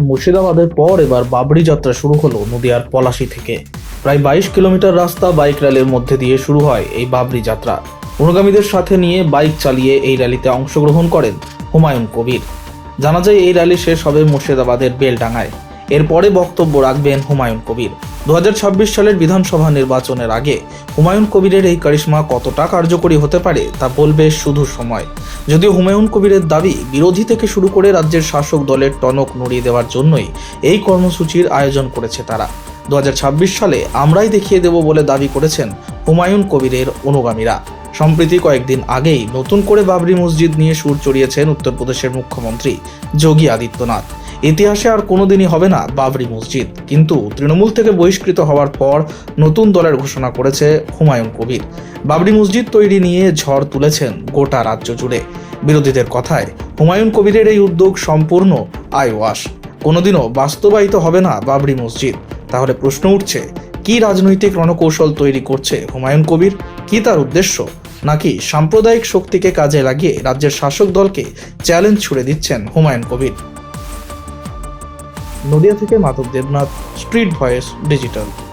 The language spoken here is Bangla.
মুর্শিদাবাদের পর এবার বাবরি যাত্রা শুরু হলো নদিয়ার পলাশি থেকে। প্রায় বাইশ কিলোমিটার রাস্তা বাইক র্যালির মধ্যে দিয়ে শুরু হয় এই বাবরি যাত্রা। অনুগামীদের সাথে নিয়ে বাইক চালিয়ে এই র্যালিতে অংশগ্রহণ করেন হুমায়ুন কবির। জানা যায় এই র্যালি শেষ হবে মুর্শিদাবাদের বেলডাঙ্গায়। এরপরে বক্তব্য রাখবেন হুমায়ুন কবির। দু হাজার ছাব্বিশ সালের বিধানসভা নির্বাচনের আগে হুমায়ুন কবিরের এই কারিশমা কতটা কার্যকরী হতে পারে তা বলবে শুধু সময়। যদিও হুমায়ুন কবিরের দাবি বিরোধী থেকে শুরু করে রাজ্যের শাসক দলের টনক নড়িয়ে দেওয়ার জন্যই এই কর্মসূচির আয়োজন করেছে তারা। দু হাজার ছাব্বিশ সালে আমরাই দেখিয়ে দেব বলে দাবি করেছেন হুমায়ুন কবিরের অনুগামীরা। সম্প্রতি কয়েকদিন আগেই নতুন করে বাবরি মসজিদ নিয়ে সুর চড়িয়েছেন উত্তরপ্রদেশের মুখ্যমন্ত্রী যোগী আদিত্যনাথ। ইতিহাসে আর কোনোদিনই হবে না বাবরি মসজিদ। কিন্তু তৃণমূল থেকে বহিষ্কৃত হওয়ার পর নতুন দলের ঘোষণা করেছে হুমায়ুন কবির। বাবরি মসজিদ তৈরি নিয়ে ঝড় তুলেছেন গোটা রাজ্য জুড়ে। বিরোধীদের কথায় হুমায়ুন কবিরের এই উদ্যোগ সম্পূর্ণ আইওয়াস। কোনোদিনও বাস্তবায়িত হবে না বাবরি মসজিদ। তাহলে প্রশ্ন উঠছে, কি রাজনৈতিক রণকৌশল তৈরি করছে হুমায়ুন কবির? কি তার উদ্দেশ্য? নাকি সাম্প্রদায়িক শক্তিকে কাজে লাগিয়ে রাজ্যের শাসক দলকে চ্যালেঞ্জ ছুড়ে দিচ্ছেন হুমায়ুন কবির? নদিয়া থেকে Madhab Debnath street voice digital